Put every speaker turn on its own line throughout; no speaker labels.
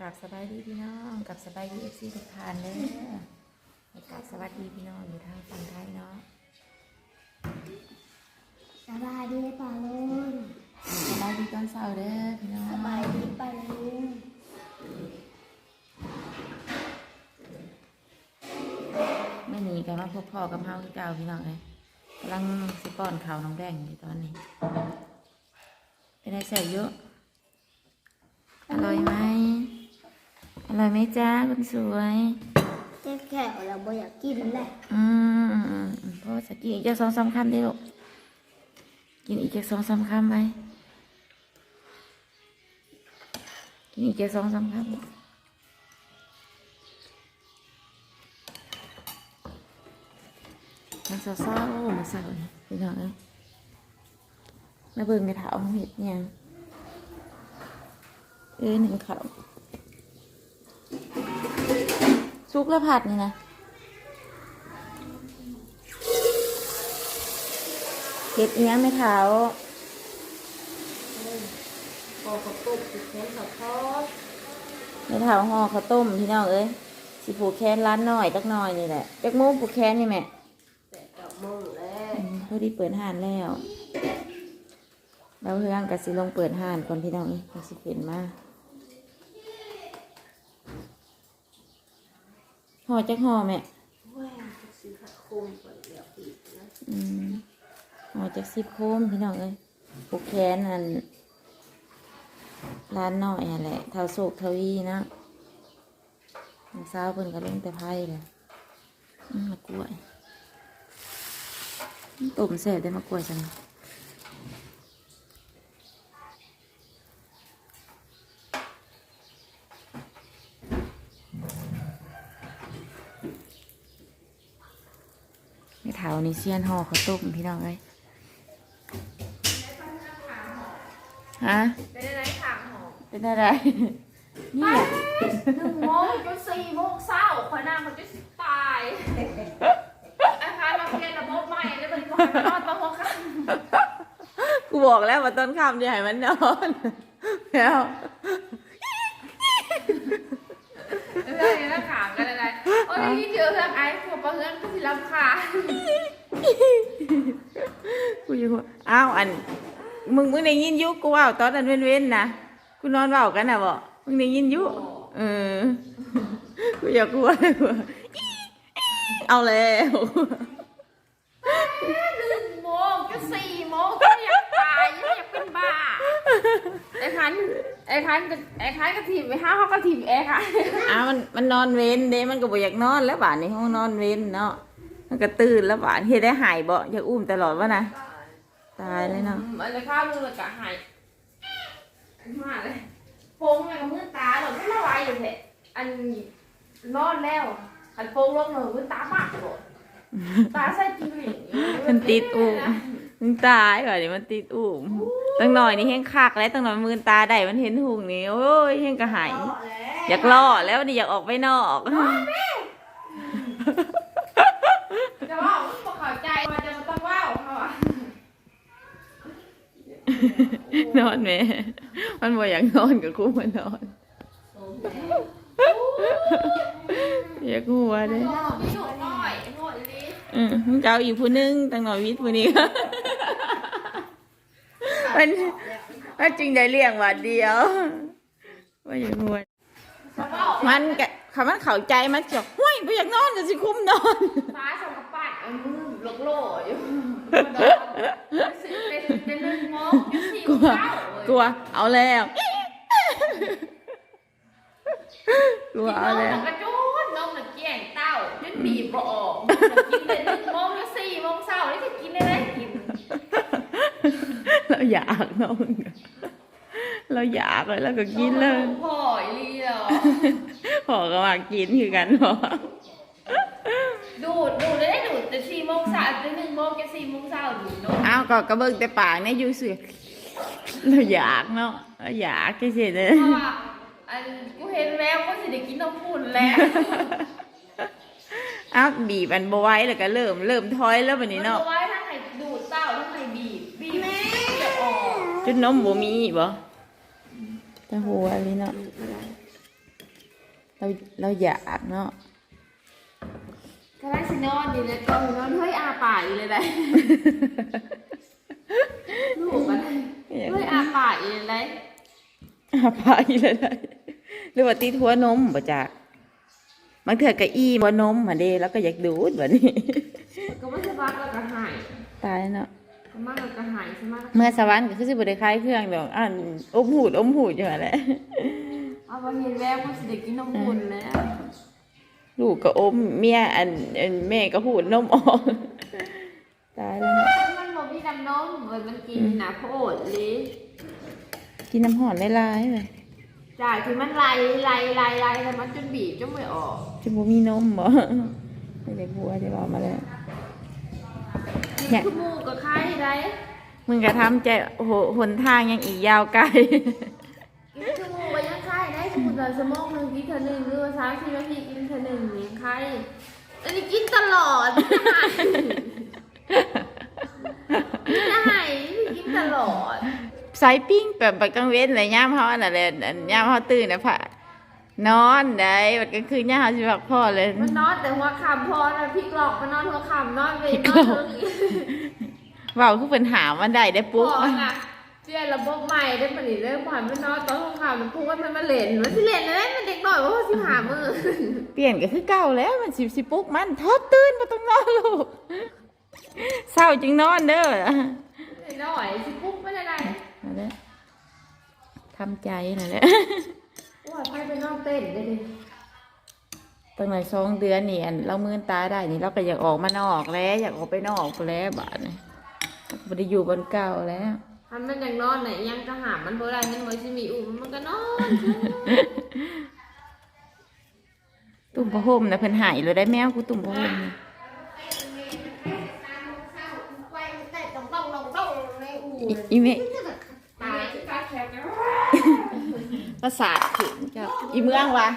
กับสบายดีพี่น้องกับสบายดีเอฟซีทุกท่านเลยกับสวัสดีพี่น้องอยู่ทางฝั่งไทยเนาะ
สบายดีป่าลุง
สบายดีตอนเช้าเด้อพี่น้อง
สบายดีป่าลุง
ไม่หนีกันมาพบพ่อกับเฮาคือเก่าพี่น้องเลยกำลังสิป้อนข้าวน้องแดงอยู่ตอนนี้เป็นไรใส่เยอะอร่อยไหม อร่อยไหมจ้าคนสวย
แค่แค่เราบ่อยากกินแหละ
อืมอืมอืมอืมพ่อจะกินอีกจะสองสามคำได้ลูกกินอีกจะสองสามคำไปกินอีกจะสองสามคำมันเศร้าๆมาเศร้าเนี่ยพี่น้องเอ้ยมาเบิ่งในเท้าเห็ดเนี่ยงเอ้ยหนึ่งเขา ซุกแล้วผัดนี่นะเก็บเอี้ยงไม่เท้า
พอเขาปุ๊บติดแขนเขาทอด
ไม่เท้าห่อข้าวต้มพี่น้องเอ้ยสิผูกแขนร้านหน่อยจักหน่อยนี่แหละจักโมงผูกแขนนี่แม่
แต่ดอกมงแล้ว
อืมพอดีเปิดห้านแล้วเราเฮืองกับสิลงเปิดห้านก่อนพี่น้องนี่มันสิเป็นมา ห่อจักห่อแม่
แหวนสีขาคมก่อนเดี๋ยวอีกนะ
อืมห่อจักสิบโคมพี่น้องเอ้ยผูกแขนนั่นร้านน้อยนั่นแหละเท่าโศกเทาวีนะน้องสาวเพิ่นก็ลงแต่ไพ่เลยอืมมากล้วยอืมต้มแซ่บได้มากล้วยจังไม่เท่า นี่เซียนห่อข้าวต้มพี่น้องเอ้ยฮะ
เป็นอะไรขางหอม
เป็นอะไรเนี่ย
หนึ่งโมงจนสี่โมงเศร้าคอยนั่งมันจะสิตายนะคะเราเปลี่ยนระบบใหม่แล้วมันก็ให้นอนตอนหัวค่ำ
กูบอกแล้วว่าต้นคำจะให้มันนอนแล้ว
เรื่องนี้นะขางกันอะไรโอ้ยนี่เจอเรื่องไอ้พวกเพื่อนก็สิรำคาญ
กูอยู่ว่าอ้าวอัน มึงมึงได้ยินอยุกูว่าตอนนั้นเว้นเว้นๆนะกูนอนเบากันนะบ่มึงได้ยินอยุเออกูอยากกลัวเลยกูเอาแล้ว
หนึ่งโมงจะสี่โมงก็อยากตายยังอยากเป็นบ้าไอ้คันไอ้คันก็ไอ้คันก็ถีบไปห้าเขาก็ถีบไอ้คัน
อ้าวมันมันนอนเว้นเด้มันก็บ่อยากนอนแล้วบ้านในห้องนอนเว้นเนาะ มันก็ตื่นแล้วบ้านเฮ็ดได้หายบ่อยากอุ้มตลอดวะนะตายเลยเนาะ
มันเลยข้าวมือเลยกะหายมาเลยโพงไงกับมือตาหรอไม่ละวายอยู่เถอะอันนอนแล้วอันโพงลงเลยมือตาปากหมดตาใส่จิ้งหรีด
มันติดอุ้มมึงตายว่ะนี่มันติดอุ้มตั้งหน่อยนี่เฮงคักแล้วตั้งหน่อยมือตาได้มันเห็นหุงนี่โอ้ยเฮงกระหายอยากล่อแล้วนี่อยากออกไปนอก
จะว่าพวกเขาใจมันจะต้องว่าวเขาอะ
นอนแม่ มันบ่อยากนอนกับกูมันนอนอยากหัวเด้
ไม่หนุนน้อยหนุนลิ
อืมมึงเจ้าอีกผู้หนึงตั้งหน่อยวิทย์ผู้นี้มันมันจริงได้เลี้ยงวันเดียวว่าอย่างหัวมันกะคำมันเข้าใจมันจะห้วยไม่อยากนอนจะสิคุ้มนอน
ฟ้าสองกระปั้นเอามือห ลกโหล่อยู่เป็นเป็นหนึ่งโมงยุสี่
กลัว
เก้าก
ลัวเอาแล้วกลัว
กิน
เอา
นม
แล้ว
กระจุนนมหนึ่งแก่งเต้าจนบีบบ่ออกกินเลยหนึ่งโมงยุสี่โมงเช้านี่จะกินได้ไหมกิน
เราอยากนอนเราอยากเลยแล้วก็กินเลย
พ่ออีลีเหรอ
พอก็มากินคือกันพอ
ดูดดูดได้ โมงจะสี่โมงเช้าดูดนม
อ้าวก็กระเบิงแต่ปากเนี่ยอยู่เสือเราอยากเนาะเราอยากแค่เฉยเลย
เพราะว่าอันกูเห็นแล้วก็สิได้กินนมพุ่นแล้ว
อ้าวบีบอันบไหว้แล้วก็เริ่มเริ่มถอยแล้วแบบนี้เนาะ
มับอกว่าถ้าใครดูดเต้าถ้าใครบีบบีบเดี๋ยวออก
จุดนมบ่มีบ่แต่หัวอันนี้เนาะเราเราอยากเนาะ
ก็ได้สินอนดีเลยก็นอนเฮ้ยอาป่ากอยู่เลยได้ลูกมันเฮ้ยอาป่ากอยู่เลยได้
อาพายเลยได้หรือว่าติดหัวนมบ่จักบางเถื่อกะอี้หัวนมมาเด้แล้วก็อยากดูดแบบนี้
ก็ไม่ใช่พักแล้วก็หาย
ตายเนาะ
ก็มากแล้วก็หายใช่ไหม
เมื่อสวรรค์ก็คือสิบ่ได้คลายเครื่องดอกอ่านอมหูดอมหูดอยู่นั่นแหละ
เอาไปเห็นแล้วก็สิเด็กกินนมบุญแล้ว
ลูกก็อมเมียอันอันแม่ก็หูดนมออกตายแล้วเนาะ
มันบอกมีน้ำนมเว้ยมันกินนะโพดเลย
กินน้ำหอมได้ลายๆไป
จากที่มันไหลไหลไหลไหลแล้วมันจนบีบจนไม่ออก
จะบ่มีนมบ่ไม่ได้บัวจะบอกมาเลย
กิน
เนี่ย
ทุกมูกก็คล้ายได้
มึงก็ทำใจโอ้โหหนทางยังอีกยาวไกล
กินทุกมูกก็ยังคล้ายได้สมมติเราสมองหนึ่งกินเท่าหนึ่งหรือว่าสามสิบนาทีกิน เท่าหนึ่งนี่คล้ายอันนี้กินตลอดกินอาหารกินตลอด
สายปิ้งแบบไปกลางเว้นเลยย่ามเขาอันนั้นเลยอันย่ามเขาตื่นนะพะนอนได้บัดกลางคืนย่ามเขาสิพักพ่อเลย
มันนอนแต่หัวคำพอนะพลิกหลอกมันนอนหัวคำนอนเว
พลิ
น
ก
น
หล
อ
อนก
เรื่องนี้
เว่าคือเป็นหามันได้ได้
พ
ปุ๊บ
อน่ะ เปลี่ยนระบบใหม่ได้ปะนี่เริ่มผ่านมันนอนตอนหัวคำมันพูดว่ามันมาเล่นมันสิเล่นอะไรมันเด็กหน่อยว่าสิหามือ
เปลี่ยนก็คือเก่าแล้วมันสิบสิปุ๊กมันทอดตื่นมาต้องนอนลูกเศร้าจึงนอนเด้อ
เด็กหน่อยสิปุ๊บไม่ได้ไร
นั่นแหละทำใจนั่นแหละ
ว่าไปไปนอนเต้นได้ดิ
ตั้งแต่สองเดือนนี่อันเรามือนตาได้นี่เราก็อยากออกมานอกแล้ว อยากออกไปนอกไปแล้วบาดนี่ไม่ได้อยู่บนเก่าแล้ว
ทำมันยังนอนไหนยังกระหามมันโบราณมันไว้สิมีอุ่มมันก็นอน
ตุ่มผ้าห่มนะเพิ่นหายเลยได้แมวกูตุ่มผ้าห่มนี่
ไปแต่ต้องต้องต้องต้องในอู่
อีอีเม
ตายตายแข็ง
ประสาทถึงจ้ะอีเมืองวะ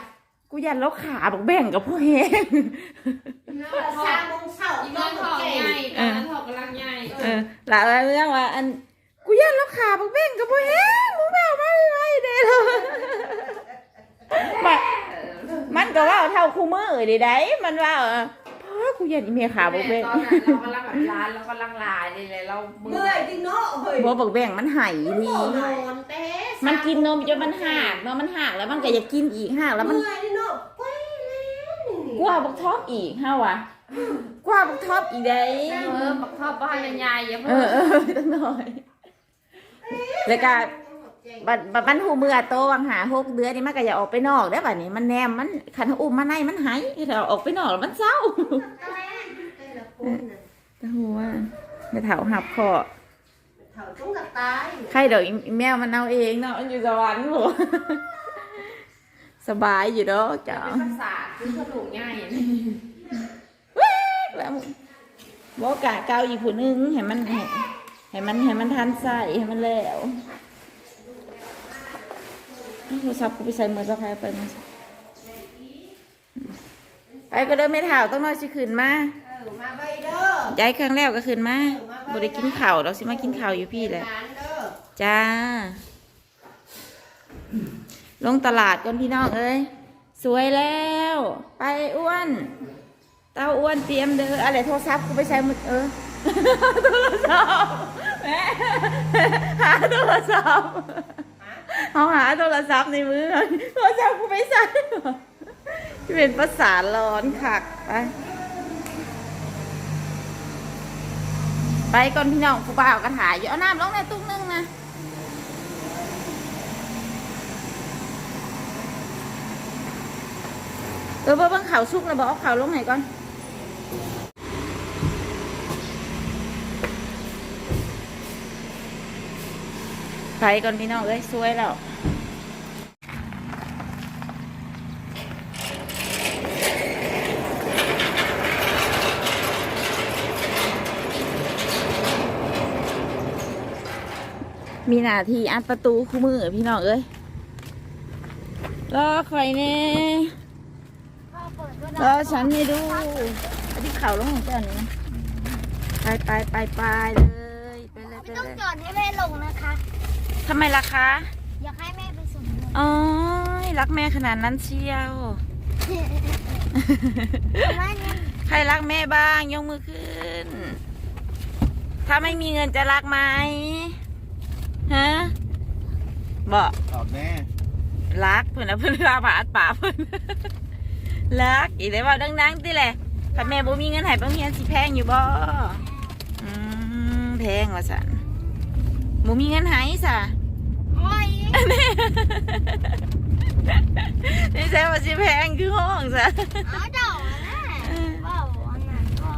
กูยันแล้วขาบอกแบ่งกับพวกเฮง
สามโมงเช้า
อีน้องทองใหญ่ตอนนั้นทองกำลังใหญ่
เออหลายเรื่องว่าอันกูยันแล้ว ขาบอกแบ่งกับพวกเฮงมึงแบบไม่ไหวเด้อเลยมันมันก็ว่าเท่าคู่มือดีได้มันว่าเออพ่อกูยันอีเมขาบอกแบ่ง
ตอนนั้นเรากำลังแบบร้านเรากำลังลายเลยเราเมื่
เมื่
อ
อยยจริงเนาะเฮ้ย
บอกบอกแบ่งมันหายดี
นอนเต้
มันกินนมจนมันหักเนาะมันหักแล้วมันก็อยากกินอีกหักแล้วมัน
เมื่อยดิเนาะไปแล้วนี่
กว่าบักท็อปอีกเฮาวะกว่าบักท็อปอีกได้
เออปักทอบบ้านใหญ่ๆอย่า
เอ
เพิ่
อเออตั้งหน่อย แล้วก็บัดบัดมันหูเมื่อโตวังหาหกเดือนนี่มันก็อย่าออกไปนอกได้อบัดนี้มันแนมมันขันอุ้มมาในมันหายถ้าเอาออกไปนอกแล้วมันเศร้า
แต่ละคนน่ะ
แต่หัวจะเถาหับคอ
เฒ่าจงกับตาย
ใครเดี๋ยวอีแมวมันเอาเองเนาะมันอยู่สวรรค์หรอสบายอยู่เนาะจ้า
เป็นภาษาคือขนมง่าย
แล้วบอกกะเกาอีกผู้หนึงให้มันให้ ให้มันให้มันทันใส่ให้มันแล้วเอาโทรศัพท์กูไปใส่มือสักพักไปมาไปก็เดินไม่เท่าต้องนอนสิขึ้นมา
เออมาไปเด้อ
ย้ายครั้งแล้วก็ขึ้นมาบ่ได้กินข้าวเราสิมากินข้าวอยู่พี่แหละ
หลานเด้อ
จ้า ลงตลาดก่อนพี่น้องเอ้ย สวยแล้ว ไปอ้วนเต้าอ้วนเตรียมเด้ออะไรโทรศัพท์กูไปใช้มือเออโทรศัพท์แม่หาโทรศัพท์เอาหาโทรศัพท์ในมือโทรศัพท์กูไปใส่เป็นภาษาร้อนคักไปไปก่อนพี่น้องกูบ่ากระถายอยู่เอาน้ำลงในตุ้งนึงนะเออเบิ่งเขาสุกแล้วบอกเอาเขาลงไหนก่อน ไปก่อนพี่น้องเอ้ยสวยแล้วมีหน้าที่อัดประตูคู่มือพี่น้องเอ้ยรอคอยแน่
พ่อเปิดก็
รอฉันไม่ดูอันที่เข่าลงของเจ้านี่นะไปไปไปไปเลยไปเลยไป
ไม่ต้องจอดให้แม่ลงนะคะ
ทำไมล่ะคะ
อยากให้แม่ไปส่งด้วย
อ๋อ รักแม่ขนาดนั้นเชียว
คประมาณนี้
ใครรักแม่บ้างยกมือขึ้น ถ้าไม่มีเงินจะรักไหมฮะบอก
ตอบแม่
รักเพื่อนนะเพื่อนอาบาดป่าเพื่อนรักอีกแล้วว่าดังๆติแหละถ้าแม่บ่มีเงินให้บางเฮียนสิแพงอยู่บ่อืมแพงว่าสันบ่มีเงินให้ซะ
โอ้ย
นี่แซ่ว่าสิแพงคือห้องซะ
เอาดอกนะว้าวอันนั้นก็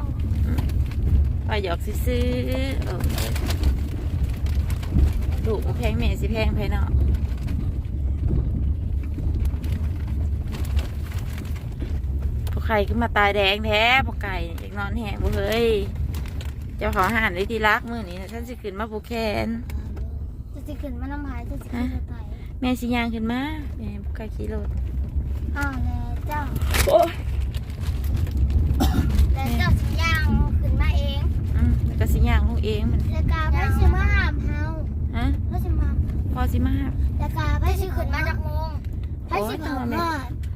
ว่าหยอกซื้อๆเออลูกบ่แพงแม่สิแพงไผเนาะพวกไข่ขึ้นมาตายแดงแท้พวกไก่อยากนอนแห้งบ่เฮ้ย เจ้าของอาหารได้ที่รักมื้อนี้นะฉันสิขึ้นมาผูกแขน
จะ สิขึ้นมาน้ำหายจะสิขึ้นมาไต
แม่สิย่างขึ้นมาแม่พวกไก่ขี่รถ
อ้าวแล้วเจ้า
โอ้ย
แล้วเจ้าสิย่างขึ้นมาเอง
อืมแล้วก็สิย่างลงเองมัน
แล้วกาไปสิมาหามเฮา
ฮะ
ไปสิมา
พอสิมาหา
แล้วกาไปสิขึ้นมาจากโมงไปสิบอกว่า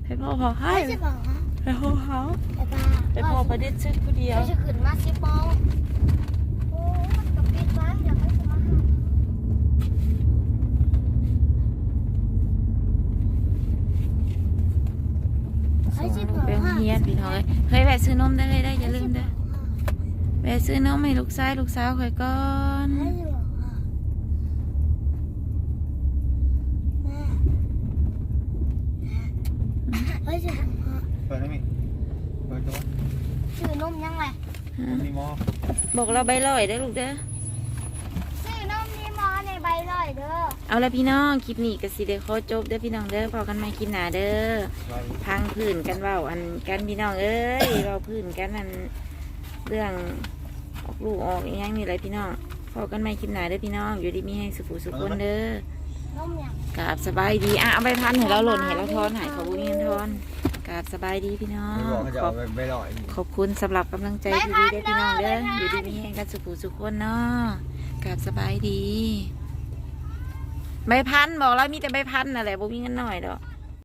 ให้พ่อพอ
ไป
ให้
สิบอกว่า
ให้พ่อเขา
แล้วกา
ให้พ่อประเด็นซึกผู้เดียว
ไปสิขึ้นมาสิบโมงโอ้มันก็ปิดไว้เดี๋ยวไปสิมาหาไปสิ บอก
ไปโรง
ว่า
เรียนพี่น้องเอ้ยเฮ้ยแวะซื้อนมได้เลยได้ออย่าลืมเด้อแวะซื้อนมให้ลูกชายลูกสาวคอยก่อน
ไปสิบอกว่าแม่ไปสิบอกว่า
เปิดได้ไหมเปิดตัว
ซื้อนมยังไง
มันมีหมอ
บอกเราใบลอยได้อลูกเด้อ
ซื้อนมนี่หมอในใบล อยเด้อ
เอาละพี่น้องคลิปนี้ก็สิได้ขอจบเด้อพี่น้องเด้อพอกันใหม่คลิปหน้าเด้อ
ไว้
พังพื้นกันเว่าอันกันพี่น้องเอ้ยเว่าพื้นกันอันเรื่องออกลูกออกอหยังนี่แหละพี่น้องพอกันไม่คลิปหนาเด้อพี่น้อง อยู่ดีมีให้สุขสุขคนเด้อน
มยัง
กราบสบายดีอะเอาไปพันให้เราหล่นให้เราทอนให้ขอบคุณเงินทอนกราบสบายดีพี่น้อ
ไม่
ง
บอกเขาจะ
ขอ
เอา
บ
ไปไปลอย
ขอบคุณสำหรับกำลังใจที่ดีเด้อพี่น้องเด้ออยู่ดีมีให้กันสุขสุขคนเนาะกราบสบายดี ใบพันบอกแล้วมีแต่ใบพันนั่นแหละบ่มีเงินหน่อยดอก